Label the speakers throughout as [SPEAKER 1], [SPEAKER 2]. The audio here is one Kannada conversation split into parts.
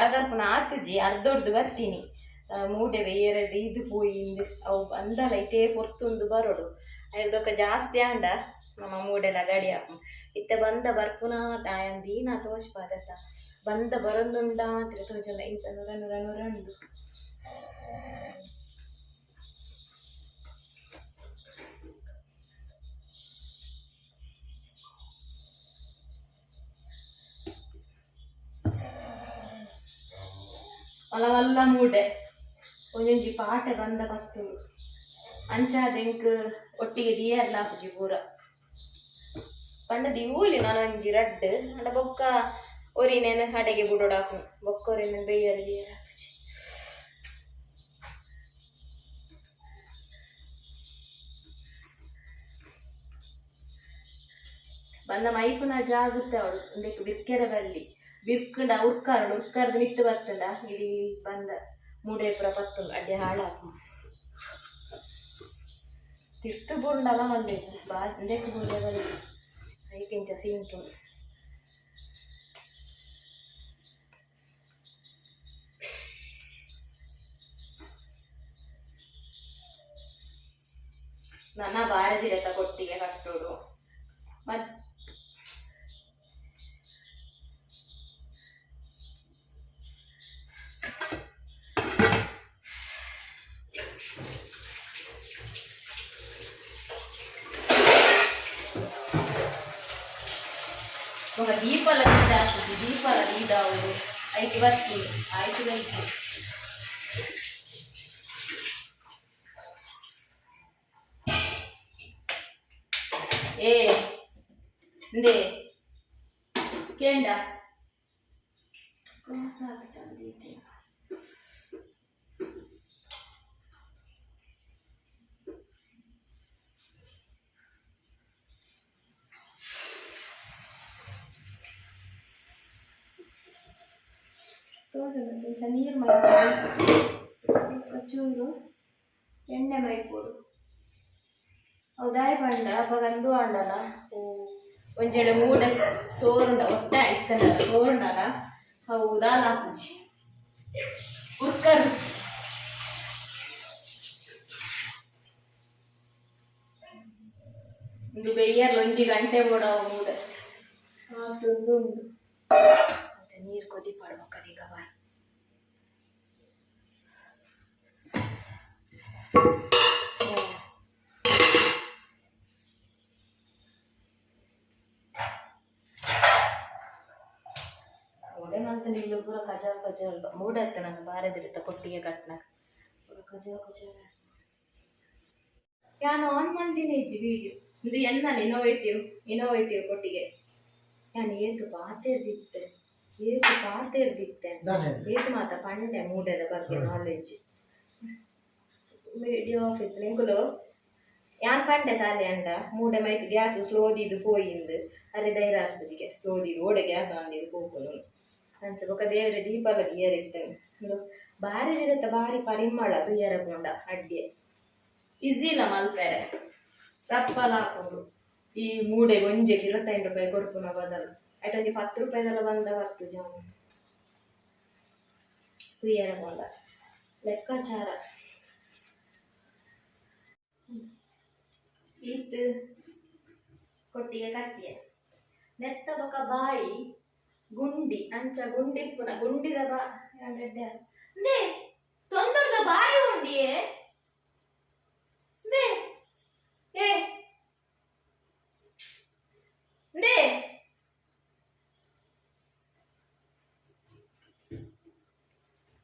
[SPEAKER 1] ಆತುಜಿ ಅರ್ಧೊಡ್ದು ಬರ್ತೀನಿ. ಆ, ಮೂಡೆ ಎರಡು ಇದು ಪೋಯಿಂದು ಅವು ಬಂದಲ್ಲ ಇತೇ ಪೊರ್ತುಂದು ಬರೋಡು. ಐದೊಕ್ಕ ಜಾಸ್ತಿ ಆಂಡ ನಮ್ಮ ಮೂಡೆಲ ಗಾಡಿ ಹಾಕು. ಇತ್ತೆ ಬಂದ ಬರ್ಪುನ ತಾಯಂ ದೀನ ತೋಚ್ಪಾದತ್ತ ಬಂದ ಬರೊಂದುಂಡ ಅಂತ ತೋಚಲ್ಲ ಇಂಚ ನೂರ ನೂರ ನೂರ ಮಲ್ಲ ಮೂಡೆ. ಒಂಜೊಂಜಿ ಪಾಟೆ ಬಂದ ಬತ್ತುಂಡು ಅಂಚಾದೆಂಕ್ ಒಟ್ಟಿಗೆ ದಿಯರ್ಲ ಆಪುಜಿ ಪೂರ. ಪಂಡ ದಿವೂಲಿ ನಾನು ಒಂಜಿ ರಡ್ಡ್, ಅಂಡ ಬೊಕ್ಕ ಒರಿನೇನು ಹಡೆಗೆ ಬುಡೋಡಾಕು ಬೊಕ್ಕ ಒರಿನೇನು ಬೇಯರ್ ದಿಯರ್ ಆಪುಜಿ ಬಂದ ಮೈಪುನ ಜಾಗೃತೆ ಅವಳು ಬಿರ್ಕೆರ ಬಲ್ಲಿ. ಬಿರ್ಕಂಡ ಉರ್ಕಾರಡು ಉರ್ಕಾರ್ದು ನಿಟ್ಟು ಬರ್ತದ? ಇಲ್ಲಿ ಬಂದ ಮೂಡೆ ಪುರ ಪತ್ತು ಅಡ್ಡೆ ಹಾಳಾಗ ತಿರ್ತು ಬುಂಡಲ ಮಲ್ಲೆಜ್ಜಿ ಬಾ ಇಂದಕ್ಕೆ ಬುಂಡೆ ಬಲ್ಲಿ ಐಕೆಂಚ ಸೀಂಟು. ನನ್ನ ಬಾರದಿರತ್ತ ಕೊಟ್ಟಿಗೆ ಕಟ್ಟೋಡು ಮತ್ ಹೋಗ ದೀಪಲ ನೀಡ ಹಾಕ್ತಿದ್ವಿ ದೀಪಲ ನೀಡ ಅವರು ಐದು ಬರ್ತಿ ಆಯ್ತು ಬೈತು ಏ ಇಂದೇ ಕೇಂಡ ಸಾಕು ಚಂದ ತೋಜಲು కొంచెం ನೀರು ಮೈ ಚೂರು ಎಣ್ಣೆ ಮೈಪೋಡು ಅವು ಬಂಡ ಪಂಡ ಅಪ್ಪಗಂದು ಅಂಡಲ ಒಂಜೆಳೆ ಮೂಡ ಸೋರುಂಡ, ಒಟ್ಟ ಇತ್ತಂಡ ಸೋರುಂಡಲ ಅವು ದಾಲ್ ಹಾಪುಜಿ ಉರ್ಕ ರುಚಿ. ಒಂದು ಬೆಯ್ಯರ್ಲ ಒಂಜಿ ಗಂಟೆ ಬೋಡ ಮೂಡ. ನೀರು ಕೊದಿ ಪಡ್ಬೇಕದೀಗ ಬಾಯ್ ಒಡೆ ಮಂತ ನಿಲ್ಲು ಪೂರ ಕಜ ಕಜ ಅಲ್ಪ ಮೂಡತ್ತೆ ನಂಗೆ ಬಾರದಿರುತ್ತ ಕೊಟ್ಟಿಗೆ ಕಟ್ನಾಗ. ಪೂರ ಕಜ ಕಜ ಯಾನು ಆನ್ ಮಾಡ್ತೀನಿ ಇಜ್ಜಿ ವಿಡಿಯೋ ಇದು ಎನ್ನ ಇನೋವೇಟಿವ್ ಇನೋವೇಟಿವ್ ಕೊಟ್ಟಿಗೆ. ಯಾನು ಏತು ಪಾತೆರ್ದಿತ್ತೆ ಏತು ಪಾತೆರ್ದಿತ್ತೆ ಏತು ಮಾತ ಪಂಡೆ ಮೂಡೆದ ಬಗ್ಗೆ ನಾಲೆಡ್ಜ್ ವಿಡಿಯೋ ಇತ್ತು ನಿಂಕುಲು ಯಾನ್ ಪಂಡೆ ಸಾಲೆ ಅಂಡ ಮೂಡೆ ಮೈಟ್ ಗ್ಯಾಸ್ ಸ್ಲೋದಿದು ಪೋಯಿಂದು ಅರೆ ಧೈರ್ಯ ಆಗ್ತಜಿಗೆ ಸ್ಲೋದಿದು ಓಡೆ ಗ್ಯಾಸ್ ಆನ್ ಪೋಪುನು ಅಂಚ ಬೊಕ ದೇವ್ರೆ ದೀಪಾಲ ದಿಯರ್ ಇತ್ತಂಗೆ ಒಂದು ಭಾರಿ ಇರತ್ತ ಭಾರಿ ಪರಿಮಳ ದುಯ್ಯರ ಕೊಂಡ ಈಸಿ ಈಸಿಲ ಮಲ್ಪೆರೆ ಸಪ್ಪಲ ಹಾಕೊಂಡು ಈ ಮೂಡೆ ಒಂಜೆಗೆ ಇರುವತ್ತೈದು ರೂಪಾಯಿ ಕೊಡ್ಪುನ ಬದಲು ಐಟೊಂದು ಹತ್ತು ರೂಪಾಯಿದೆಲ್ಲ ಬಂದ ಬರ್ತು ಜಾಮೂನ್ ತುಯ್ಯರ ಕೊಂಡ ಲೆಕ್ಕಾಚಾರ liittyy kotiin ja kätiä. Netta toka bai, gundi, ancha gundi puna, gundi da ba, ne, tondar da bai gundi e, ne, e, ne,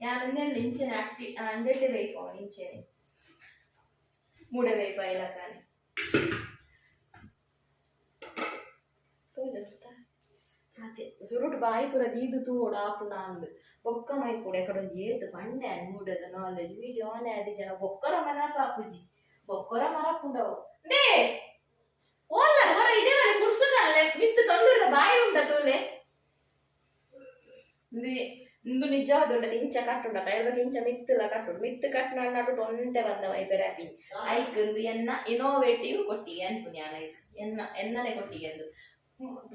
[SPEAKER 1] ഞാൻ ഇന്ന് ലിഞ്ചിന് ആക്ടി അണ്ടിട്ട് വയ്ക്കോ ലിഞ്ചിന് മുട വയ്പ്പയിലാക്കാൻ ಸುರುಟು ಬಾಯಿ ಪೂರ ದೀದು ತೂಡು ಆಪುನ ಅಂದು ಬೊಕ್ಕ ಮೈ ಕೂಡ ಎಕಡೆ ಏತು ಪಂಡೆ ಮೂಡದ ನಾಲೆಜ್ ವಿಡಿಯೋ ಆನೆ ಅಡಿ ಜನ ಬೊಕ್ಕರ ಮನ ಪಾಪುಜಿ ಬೊಕ್ಕರ ಮರ ಪುಂಡವು ದೇ ಓಲ್ಲ ಹೊರ ಇದೇ ಮನೆ ಕುಡ್ಸುಕಲ್ಲ ಮಿತ್ತು ತೊಂದರೆ ಬಾಯಿ ಉಂಟ ತೋಲೆ ಇಂದು ನಿಜ ದೊಡ್ಡ ಇಂಚ ಕಟ್ಟುಂಡ ಕೈವಾಗ ಇಂಚ ಮಿತ್ತಲ ಕಟ್ಟುಂಡು ಮಿತ್ತು ಕಟ್ಟಿನ ನಡು ಟೊಂಟೆ ಬಂದವ ಐಬೆರಾಪಿ ಐಕ್ ಇಂದು ಎನ್ನ ಇನೋವೇಟಿವ್ ಕೊಟ್ಟಿ ಅನ್ಪುಣಿ ಆನ ಎನ್ನ ಎನ್ನನೆ ಕೊಟ್ಟಿ ಎಂದು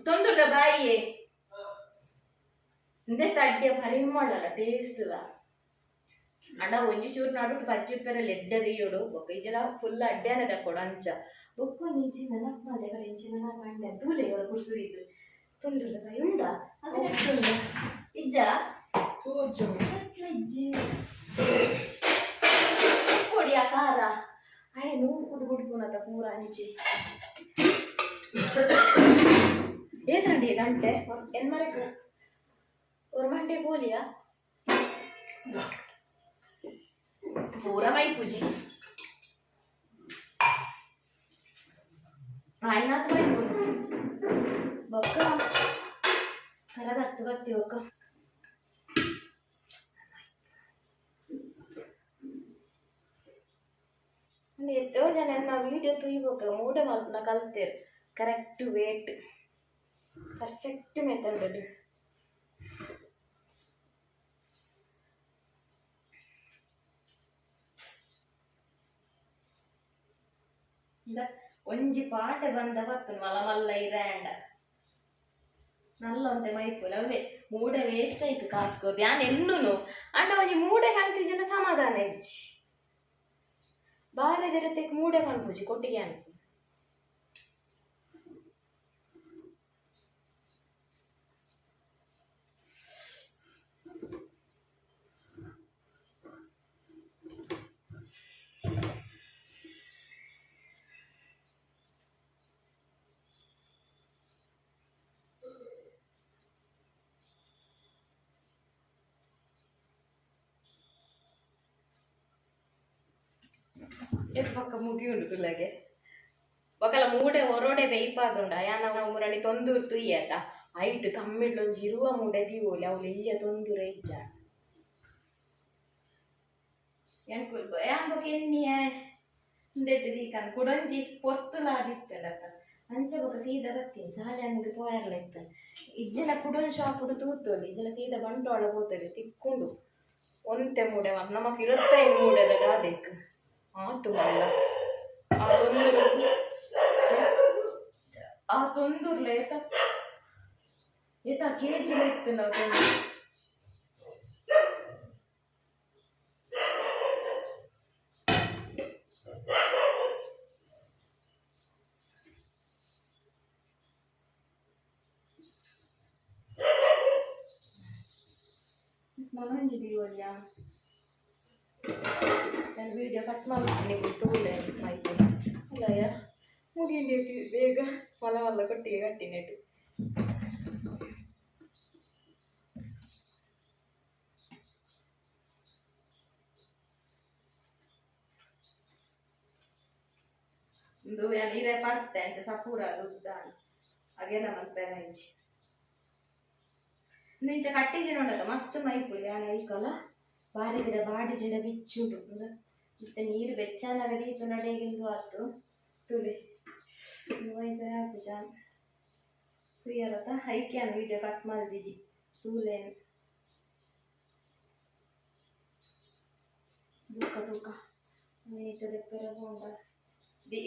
[SPEAKER 1] ತೊಂದುರ್ದ ಬಾಯಿಯೇ ಇಂದೆ ತಡ್ಡಿಯ ಪರಿಮಳ ಟೇಸ್ಟ್ ಅಡ ಒಂಜಿ ಚೂರು ನಾಡು ಪಚ್ಚಿಪ್ಪರ ಲೆಡ್ಡ ರೀಯೋಡು ಬೊಕ್ಕ ಇಜನ ಫುಲ್ ಅಡ್ಡ್ಯಾನ ದಕ್ಕೊಡು ಅಂಚ ಬೊಕ್ಕ ಇಂಚಿ ನೆನಪು ಮಾದೆ ಕಡೆ ಇಂಚಿ ನೆನಪು ಮಂಡ್ಯ ದೂಲೆ ಇವರು ಕುಡ್ಸುದಿದ್ದು ತೊಂದುರ್ದ ಬಾಯಿ ಉಂಡ ಅದೇ ಉಂಡ ಇಜ್ಜ ಎಟ್ಲ ಇಜ್ಜಿ ಕೊಡಿಯ ಖಾರ ಅಯ್ಯ ನೂರು ಕುದು ಕುಡ್ಪುನತ ಪೂರ ಅಂಚಿ ಏತಂಡಿ ಗಂಟೆ ಎನ್ಮರಕ್ಕೆ ஒரு மண்டே போலியா പൂർണമായി പൂജി അതിനകത്ത് പോയി ബൊക്ക കല കറുത്ത് കത്തി വെക്കാം ಎಷ್ಟೋ ಜನ ನಾವು ವಿಡಿಯೋ ತುಯ್ಬೇಕು ಮೂಡೆ ಮಲ್ಪನ ಕಲ್ತೇವೆ ಕರೆಕ್ಟ್ ವೇಟ್ ಪರ್ಫೆಕ್ಟ್ ಮೆಥಡ್ ಒಂಜಿ ಪಾಟೆ ಬಂದ ಬರ್ತನು ಮಲ ಮಲ್ಲ ಇರಾಂಡ ನಲ್ಲೊಂತೆ ಮೈಪುಲ ಅವೇ ಮೂಡೆ ವೇಸ್ಟ್ ಆಯ್ತು ಕಾಸ್ಕೋ ಯಾನ್ ಎನ್ನುನು ಅಂಡ ಒಂಜಿ ಮೂಡೆ ಕಂತಿ ಜನ ಸಮಾಧಾನ ಇಜ್ಜಿ ಬಾರೆ ತೆಕ್ ಮೂಡೆ ಕಣ್ಪುಜಿ ಕೊಟ್ಟಿಗೆ ಅನ್ಪು ಎಷ್ಟು ಪಕ್ಕ ಮುಗಿ ಉಂಟು ಕುಲ್ಲಗೆ ಒಕಲ ಮೂಡೆ ಹೊರೋಡೆ ಬೇಯ್ಪಾದುಂಡ ಯಾನ ಮುರಣಿ ತೊಂದೂರು ತುಯ್ಯತ ಐಟ್ ಕಮ್ಮಿಡ್ಲೊಂಜಿ ಇರುವ ಮೂಡೆ ದೀವೋಲಿ ಅವಳು ಇಲ್ಲಿಯ ತೊಂದೂರ ಇಜ್ಜ ಎಂಕು ಯಾಂಬಕ ಎನ್ನಿಯ ಹಿಂದೆಟ್ಟು ದೀಕನ್ ಕುಡೊಂಜಿ ಪೊತ್ತುಲಾದಿತ್ತಲತ ಅಂಚ ಬೊಕ ಸೀದಾ ಬತ್ತೀನಿ ಸಾಲೆ ಅನ್ನದು ಪೋಯರ್ಲ ಇತ್ತ ಇಜ್ಜಿನ ಕುಡೊಂದು ಶಾಪುಡು ತೂತೋಲಿ ಇಜ್ಜಿನ ಸೀದಾ ಬಂಟೋಳ ಹೋತಲಿ ತಿಕ್ಕೊಂಡು ಒಂತೆ ಮೂಡೆ ನಮಕ್ ಇರುತ್ತೈದು ಮೂಡೆದ ದಾದೆಕ್ ఆతువల్ల ఆ తొందరు ఆ తొందరు లేత ఈత కేజీలు ఎత్తున్నావు Non è di William. ನಾನು ವಿಡಿಯೋ ಕಟ್ ಮಾಡ್ತೀನಿ ತೂಲೆ ಆಯ್ತು ಅಲ್ಲಯ್ಯ ಮುಗಿಲಿಕ್ಕೆ ಬೇಗ ಮಲ ಮಲ್ಲ ಕೊಟ್ಟಿಗೆ ಕಟ್ಟಿನೆಟ್ಟು ಒಂದು ನೀರೇ ಪಡ್ತೆ ಅಂಚ ಸಪೂರ ದುಡ್ಡ ಹಾಗೆಲ್ಲ ಮತ್ತೆ ಇಂಚಿ ನಿಂಚ ಕಟ್ಟಿಜಿನ ಉಂಡದ ಮಸ್ತ್ ಮೈಪುಲಿ ಆನ ಈಕಲ ಬಾರಿ ಗಿಡ ಬಾಡಿ ಜಿಡ ಬಿಚ್ಚುಂಡು ಮತ್ತೆ ನೀರು ಬೆಚ್ಚನಾಗ ಇತ್ತು ನಡೆಗಿಂದು ಆತು. ತುಳಿ ವೈದ್ಯ ಆತು ಜಾನ್ ಪ್ರಿಯರತ ಹೈಕ್ಯಾನ್ ವಿಡಿಯೋ ಕಟ್ ಮಾಡಿದಿಜಿ ತೂಲೇನು ದುಃಖ ದುಃಖ. ನೀತ ದೆಪ್ಪರ ಬೋಂಡ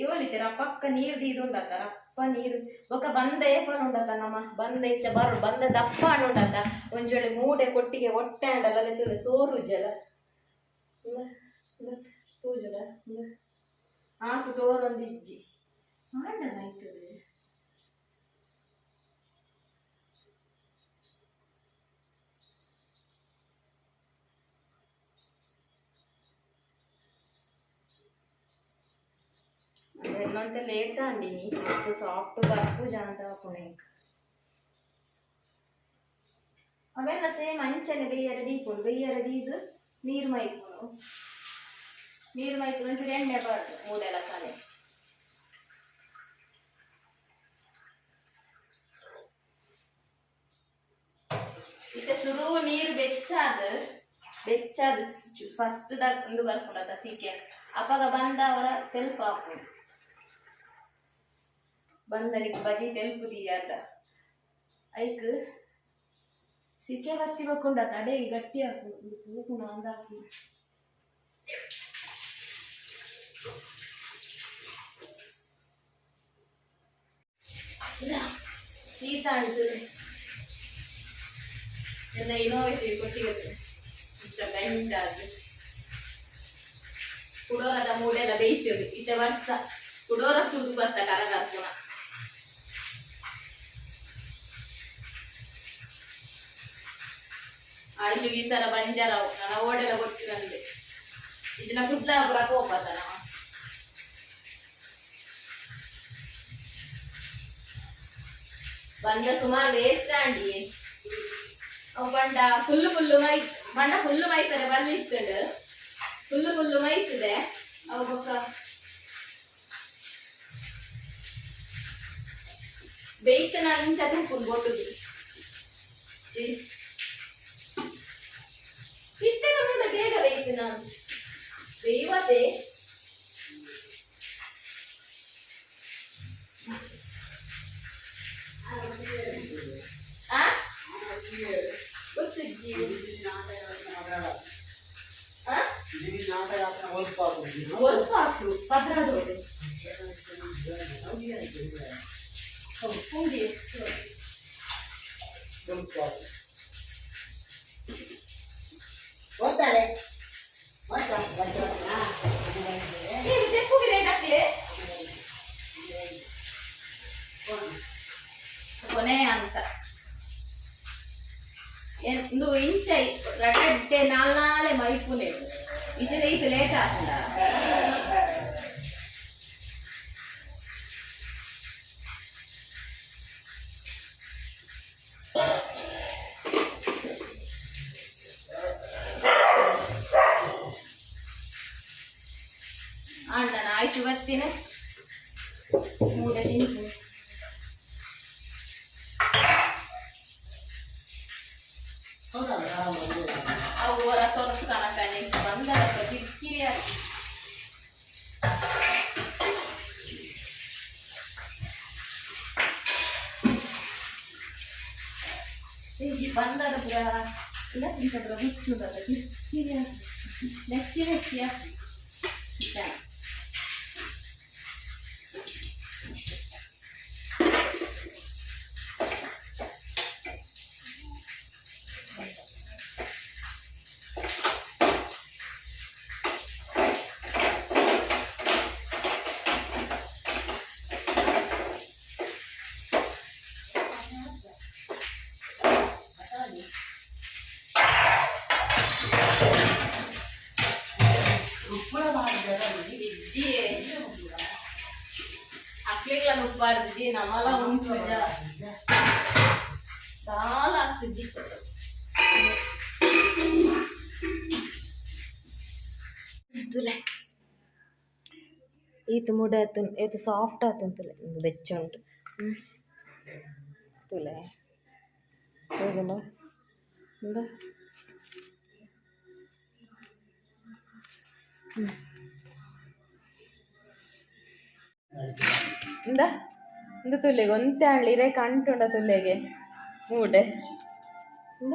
[SPEAKER 1] ಇವಲಿತೆ ಪಕ್ಕ ನೀರು ದೀದುಂಡತ ಅಪ್ಪ ನೀರು. ಬೊಕ ಬಂದ ಏಪಲ್ ನಮ್ಮ ಬಂದ ಇಚ್ಚ ಬರು, ಬಂದ ದಪ್ಪ ಉಂಡತ ಒಂಜೊಳೆ ಮೂಡೆ ಕೊಟ್ಟಿಗೆ ಹೊಟ್ಟೆ ಅಂಡಲ್ಲ ತುಳಿ ಸೋರು ಜಲ ತೂಜುಲ ಆತು ತೋರೊಂದು ಇಜ್ಜಿ ಮಾಡಲಾಯ್ತದೆ ఎన్నంత లేట్ అండి మస్తు సాఫ్ట్ వర్క్ జాంత పుణేక్ ಅವೆಲ್ಲ ಸೇಮ್ ಅಂಚನೆ ಬೇಯರ ದೀಪುಂಡು ಬೇಯರ ದೀದು ನೀರು ಮೈಪುನು ನೀರು ಮೈಪುನು ಒಂಚೂರು ಎಣ್ಣೆ ಬಾರ್ದು ಮೂಡೆಲ್ಲ ಕಲೆ. ಇತ್ತ ಸುರು ನೀರು ಬೆಚ್ಚಾದ ಬೆಚ್ಚಾದ ಫಸ್ಟ್ ದಾಗ ಒಂದು ಬರ್ಸ್ಕೊಂಡದ ಸಿಕ್ಕೆ ಅಪಾಗ ಬಂದವರ ತೆಲ್ಪ ಹಾಕು ಬಂದರಿಗೆ ಬಜಿ ತೆಲ್ಪು ದಿಯಾದ. ಐಕ್ ಸಿಕ್ಕೆ ಬತ್ತಿ ಬಕ್ಕೊಂಡ ತಡೆ ಗಟ್ಟಿ ಹಾಕು ಕೂಗುಣ ಅಂದ ಹಾಕಿ ಶೀತ ಅನ್ಸುತ್ತೆ ಎಲ್ಲ ಇನೋವೇಟಿವ್ ಕೊಟ್ಟಿರುತ್ತೆ ಇಷ್ಟ ಬೆಂಡ್ ಆಗಿ ಕುಡೋರದ ಮೂಡೆಲ್ಲ ಬೇಯ್ತೇವೆ ಇತ್ತ ವರ್ಷ ಕುಡೋರ ತುಡು ಬರ್ತ ಕರಗಾರ್ಪುಣ ಆಯುಷು ಈ ಸರ ಬಂಜಾರವು ನನ್ನ ಓಡೆಲ್ಲ ಗೊತ್ತಿರಂದೆ ಇದನ್ನ ಕುಟ್ಲ ಪುರ ಬಂದ ಸುಮಾರು ವೇಸ್ಟ್ ಆಂಡಿ ಅವು ಬಂಡ ಫುಲ್ಲು ಫುಲ್ಲು ಮೈ ಬಂಡ ಫುಲ್ಲು ಮೈತಾರೆ ಬರ್ಲಿಕ್ಕೊಂಡು ಫುಲ್ಲು ಫುಲ್ಲು ಮೈತಿದೆ. ಅವು ಬೊಕ್ಕ ಬೇಯ್ತ ನಾನು ಇಂಚ ಫುಲ್ ಕೊಟ್ಟುದು ಇತ್ತದ ಮುಂದೆ ಬೇಗ ಬೇಯ್ತು ನಾನು. ಬೇಯವತ್ತೆ ಒಂದು ಹಾಕು ಪದ್ರದೊಳಗೆ ಹೌದು ಪುಂಡಿ ನೀವು ತೆಪ್ಪುಗೆ ರೇಟ್ ಹಾಕ್ಲಿ ಕೊನೆ ಅಂತ ಎಂದು ಇಂಚ ರಟಡ್ಡೆ ನಾಲ್ನಾಳೆ ಮೈಪುನೆ ಇದು ಇದು ಲೇಟ್ ಆಗ್ತದ. ಅಣ್ಣನ ಆಯ್ತು ಬರ್ತೀನಿ Gracias. ನುಗ್ಬಾರ್ದು ನಮಲ ಉಂಟು ಸಾಲ ಆಗ್ತಜ್ಜಿ ತುಲೆ ಈತ ಮುಡ ಆತು ಏತು ಸಾಫ್ಟ್ ಆತು ತುಲೆ ಒಂದು ಬೆಚ್ಚ ಉಂಟು ಹ್ಮ್. ತುಲೆ ಹೋಗಲ್ಲ ಇಂದ ಇಂದ ಇಂದ ತುಲೆಗೆ ಒಂತೆ ಆಳ್ಳಿರೆ ಕಂಟುಂಡ ತುಲೆಗೆ ಮೂಡೆ ಇಂದ